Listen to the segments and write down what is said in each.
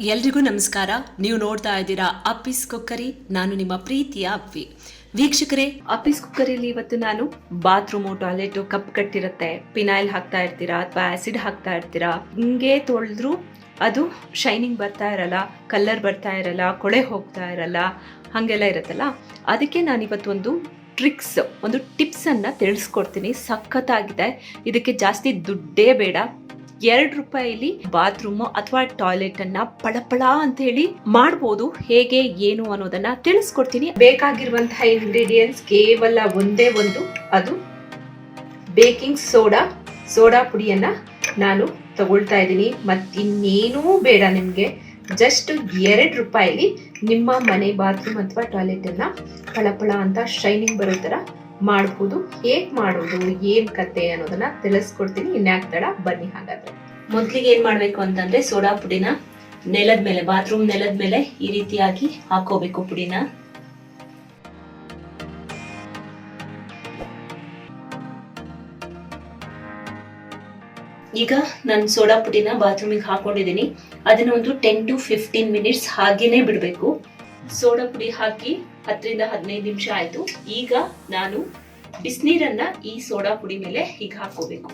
ಎಲ್ರಿಗೂ ನಮಸ್ಕಾರ. ನೀವು ನೋಡ್ತಾ ಇದ್ದೀರಾ ಅಪ್ಪಿಸ್ ಕುಕ್ಕರಿ. ನಾನು ನಿಮ್ಮ ಪ್ರೀತಿಯ ಅಪ್ಪಿ. ವೀಕ್ಷಕರೇ, ಅಪ್ಪಿಸ್ ಕುಕ್ಕರಿಲಿ ಇವತ್ತು ನಾನು ಬಾತ್ರೂಮು, ಟಾಯ್ಲೆಟ್, ಕಪ್ ಕಟ್ಟಿರುತ್ತೆ. ಪಿನೈಲ್ ಹಾಕ್ತಾ ಇರ್ತೀರಾ ಅಥವಾ ಆಸಿಡ್ ಹಾಕ್ತಾ ಇರ್ತೀರಾ? ಹಿಂಗೆ ತೊಳೆದ್ರು ಅದು ಶೈನಿಂಗ್ ಬರ್ತಾ ಇರಲ್ಲ ಕಲರ್ ಬರ್ತಾ ಇರಲ್ಲ, ಕೊಳೆ ಹೋಗ್ತಾ ಇರಲ್ಲ, ಹಾಗೆಲ್ಲ ಇರುತ್ತಲ್ಲ? ಅದಕ್ಕೆ ನಾನು ಇವತ್ತೊಂದು ಟ್ರಿಕ್ಸ್, ಒಂದು ಟಿಪ್ಸನ್ನು ತಿಳಿಸ್ಕೊಡ್ತೀನಿ. ಸಖತ್ತಾಗಿದೆ. ಇದಕ್ಕೆ ಜಾಸ್ತಿ ದುಡ್ಡೇ ಬೇಡ. ಎರಡು ರೂಪಾಯಿಲಿ ಬಾತ್ರೂಮ್ ಅಥವಾ ಟಾಯ್ಲೆಟ್ ಅನ್ನ ಪಳಪಳ ಅಂತ ಹೇಳಿ ಮಾಡಬಹುದು ಹೇಗೆ, ಏನು ಅನ್ನೋದನ್ನ ತಿಳಿಸ್ಕೊಡ್ತೀನಿ. ಬೇಕಾಗಿರುವಂತಹ ಇಂಗ್ರೀಡಿಯೆಂಟ್ಸ್ ಕೇವಲ ಒಂದೇ ಒಂದು, ಅದು ಬೇಕಿಂಗ್ ಸೋಡಾ ಸೋಡಾ ಪುಡಿಯನ್ನ ನಾನು ತಗೊಳ್ತಾ ಇದ್ದೀನಿ. ಮತ್ತಿನ್ನೇನೂ ಬೇಡ ನಿಮಗೆ. ಜಸ್ಟ್ ಎರಡು ರೂಪಾಯಿಲಿ ನಿಮ್ಮ ಮನೆ ಬಾತ್ರೂಮ್ ಅಥವಾ ಟಾಯ್ಲೆಟ್ ಅನ್ನ ಪಳಪಳ ಅಂತ ಶೈನಿಂಗ್ ಬರೋ ಥರ ಮಾಡ್ಬೋದು. ಹೇಗ್ ಮಾಡೋದು, ಏನ್ ಕತೆ ಅನ್ನೋದನ್ನ ತಿಳಿಸ್ಕೊಡ್ತೀನಿ. ಇನ್ಯಾಕ್ ತಡ? ಬನ್ನಿ ಹಾಗಾದ್ರೆ. ಮೊದ್ಲಿಗೆ ಏನ್ ಮಾಡ್ಬೇಕು ಅಂತಂದ್ರೆ ಸೋಡಾ ಪುಡಿನ ನೆಲದ ಮೇಲೆ, ಬಾತ್ರೂಮ್ ನೆಲದ ಮೇಲೆ ಈ ರೀತಿಯಾಗಿ ಹಾಕೋಬೇಕು ಪುಡಿನ. ಈಗ ನಾನು ಸೋಡಾ ಪುಡಿನ ಬಾತ್ರೂಮಿಗೆ ಹಾಕೊಂಡಿದ್ದೀನಿ. ಅದನ್ನ ಒಂದು ಟೆನ್ ಟು ಫಿಫ್ಟೀನ್ ಮಿನಿಟ್ಸ್ ಹಾಗೇನೆ ಬಿಡಬೇಕು. ಸೋಡಾ ಪುಡಿ ಹಾಕಿ ಹತ್ತರಿಂದ ಹದಿನೈದು ನಿಮಿಷ ಆಯ್ತು. ಈಗ ನಾನು ಬಿಸಿನೀರನ್ನ ಈ ಸೋಡಾ ಪುಡಿ ಮೇಲೆ ಹೀಗೆ ಹಾಕೋಬೇಕು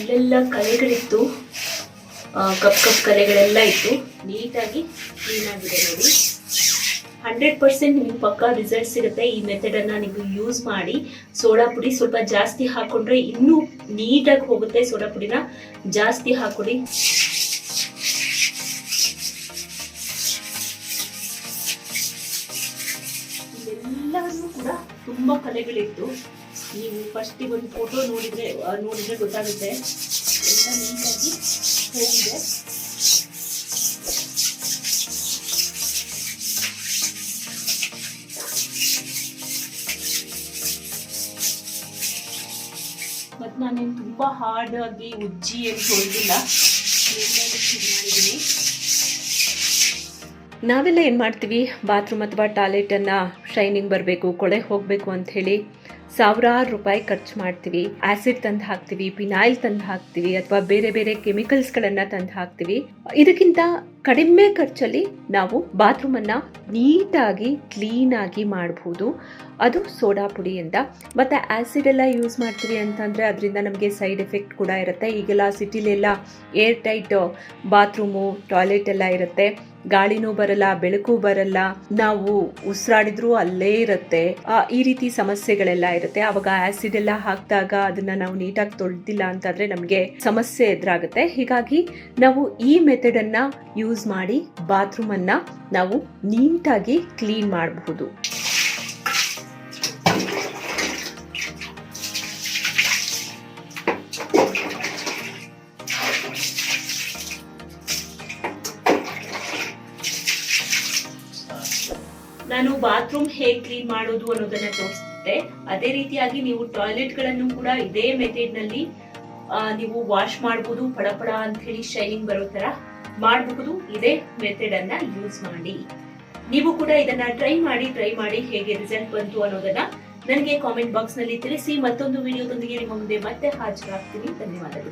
ಇಲ್ಲೆಲ್ಲ ಕಲೆಗಳಿತ್ತು ಕಪ್ ಕಪ್ ಕಲೆಗಳೆಲ್ಲ ಇತ್ತು. ನೀಟಾಗಿ ಕ್ಲೀನ್ ಆಗಿದೆ ನೋಡಿ. ಹಂಡ್ರೆಡ್ ಪರ್ಸೆಂಟ್ ನಿಮ್ಗೆ ಪಕ್ಕಾ ರಿಸಲ್ಟ್ ಸಿಗುತ್ತೆ ಈ ಮೆಥಡ್ ಅನ್ನ ನೀವು ಯೂಸ್ ಮಾಡಿ. ಸೋಡಾ ಪುಡಿ ಸ್ವಲ್ಪ ಜಾಸ್ತಿ ಹಾಕೊಂಡ್ರೆ ಇನ್ನೂ ನೀಟಾಗಿ ಹೋಗುತ್ತೆ. ಸೋಡಾ ಪುಡಿನ ಜಾಸ್ತಿ ಹಾಕೊಡಿ. ತುಂಬಾ ಕಲೆಗಳಿತ್ತು ನೀವು ಫಸ್ಟ್ ಒಂದು ಫೋಟೋ ನೋಡಿದ್ರೆ ನೋಡಿದ್ರೆ ಗೊತ್ತಾಗುತ್ತೆ. ಎಲ್ಲ ನೀಟಾಗಿ ಹೋಗಿದೆ. ಮತ್ತು ನಾನೇನು ತುಂಬ ಹಾರ್ಡ್ ಆಗಿ, ಉಜ್ಜಿ ಏನು ಹೊಡೆದಿಲ್ಲ ಮಾಡಿದ್ದೀನಿ ನಾವೆಲ್ಲ ಏನು ಮಾಡ್ತೀವಿ? ಬಾತ್ರೂಮ್ ಅಥವಾ ಟಾಯ್ಲೆಟನ್ನು ಶೈನಿಂಗ್ ಬರಬೇಕು, ಕೊಳೆ ಹೋಗಬೇಕು ಅಂತ ಹೇಳಿ ಸಾವಿರಾರು ರೂಪಾಯಿ ಖರ್ಚು ಮಾಡ್ತೀವಿ. ಆ್ಯಸಿಡ್ ತಂದು ಹಾಕ್ತೀವಿ ಪಿನಾಯಿಲ್ ತಂದು ಹಾಕ್ತೀವಿ ಅಥವಾ ಬೇರೆ ಬೇರೆ ಕೆಮಿಕಲ್ಸ್ಗಳನ್ನು ತಂದು ಹಾಕ್ತೀವಿ. ಇದಕ್ಕಿಂತ ಕಡಿಮೆ ಖರ್ಚಲ್ಲಿ ನಾವು ಬಾತ್ರೂಮನ್ನು ನೀಟಾಗಿ ಕ್ಲೀನಾಗಿ ಮಾಡಬಹುದು ಅದು ಸೋಡಾ ಪುಡಿಯಿಂದ ಮತ್ತು ಆ್ಯಸಿಡ್ ಎಲ್ಲ ಯೂಸ್ ಮಾಡ್ತೀವಿ ಅಂತಂದರೆ ಅದರಿಂದ ನಮಗೆ ಸೈಡ್ ಎಫೆಕ್ಟ್ ಕೂಡ ಇರುತ್ತೆ. ಈಗೆಲ್ಲ ಸಿಟಿಲೆಲ್ಲ ಏರ್ ಟೈಟ್ ಬಾತ್ರೂಮು ಟಾಯ್ಲೆಟ್ ಎಲ್ಲ ಇರುತ್ತೆ. ಗಾಳಿನೂ ಬರಲ್ಲ, ಬೆಳಕು ಬರಲ್ಲ, ನಾವು ಉಸಿರಾಡಿದ್ರೂ ಅಲ್ಲೇ ಇರುತ್ತೆ. ಈ ರೀತಿ ಸಮಸ್ಯೆಗಳೆಲ್ಲ ಇರುತ್ತೆ. ಅವಾಗ ಆಸಿಡ್ ಎಲ್ಲ ಹಾಕಿದಾಗ ಅದನ್ನ ನಾವು ನೀಟಾಗಿ ತೊಳೆದಿಲ್ಲ ಅಂತಂದ್ರೆ ನಮಗೆ ಸಮಸ್ಯೆ ಎದುರಾಗುತ್ತೆ. ಹೀಗಾಗಿ ನಾವು ಈ ಮೆಥಡ್ ಅನ್ನ ಯೂಸ್ ಮಾಡಿ ಬಾತ್ರೂಮ್ ಅನ್ನ ನಾವು ನೀಟಾಗಿ ಕ್ಲೀನ್ ಮಾಡಬಹುದು. ನಾನು ಬಾತ್ರೂಮ್ ಹೇಗ್ ಕ್ಲೀನ್ ಮಾಡೋದು ಅನ್ನೋದನ್ನ ತೋರಿಸ್ತಿದ್ದೆ. ಅದೇ ರೀತಿಯಾಗಿ ನೀವು ಟಾಯ್ಲೆಟ್ಗಳನ್ನು ಕೂಡ ಇದೇ ಮೆಥಡ್ನಲ್ಲಿ ನೀವು ವಾಶ್ ಮಾಡಬಹುದು ಪಡಪಡ ಅಂತ ಹೇಳಿ ಶೈನಿಂಗ್ ಬರೋ ತರ ಮಾಡಬಹುದು ಇದೇ ಮೆಥಡ್ ಅನ್ನ ಯೂಸ್ ಮಾಡಿ. ನೀವು ಕೂಡ ಇದನ್ನ ಟ್ರೈ ಮಾಡಿ ಟ್ರೈ ಮಾಡಿ ಹೇಗೆ ರಿಸಲ್ಟ್ ಬಂತು ಅನ್ನೋದನ್ನ ನನಗೆ ಕಾಮೆಂಟ್ ಬಾಕ್ಸ್ನಲ್ಲಿ ತಿಳಿಸಿ. ಮತ್ತೊಂದು ವಿಡಿಯೋದೊಂದಿಗೆ ನಿಮ್ಮ ಮುಂದೆ ಮತ್ತೆ ಹಾಜರಾಗ್ತೀನಿ. ಧನ್ಯವಾದಗಳು.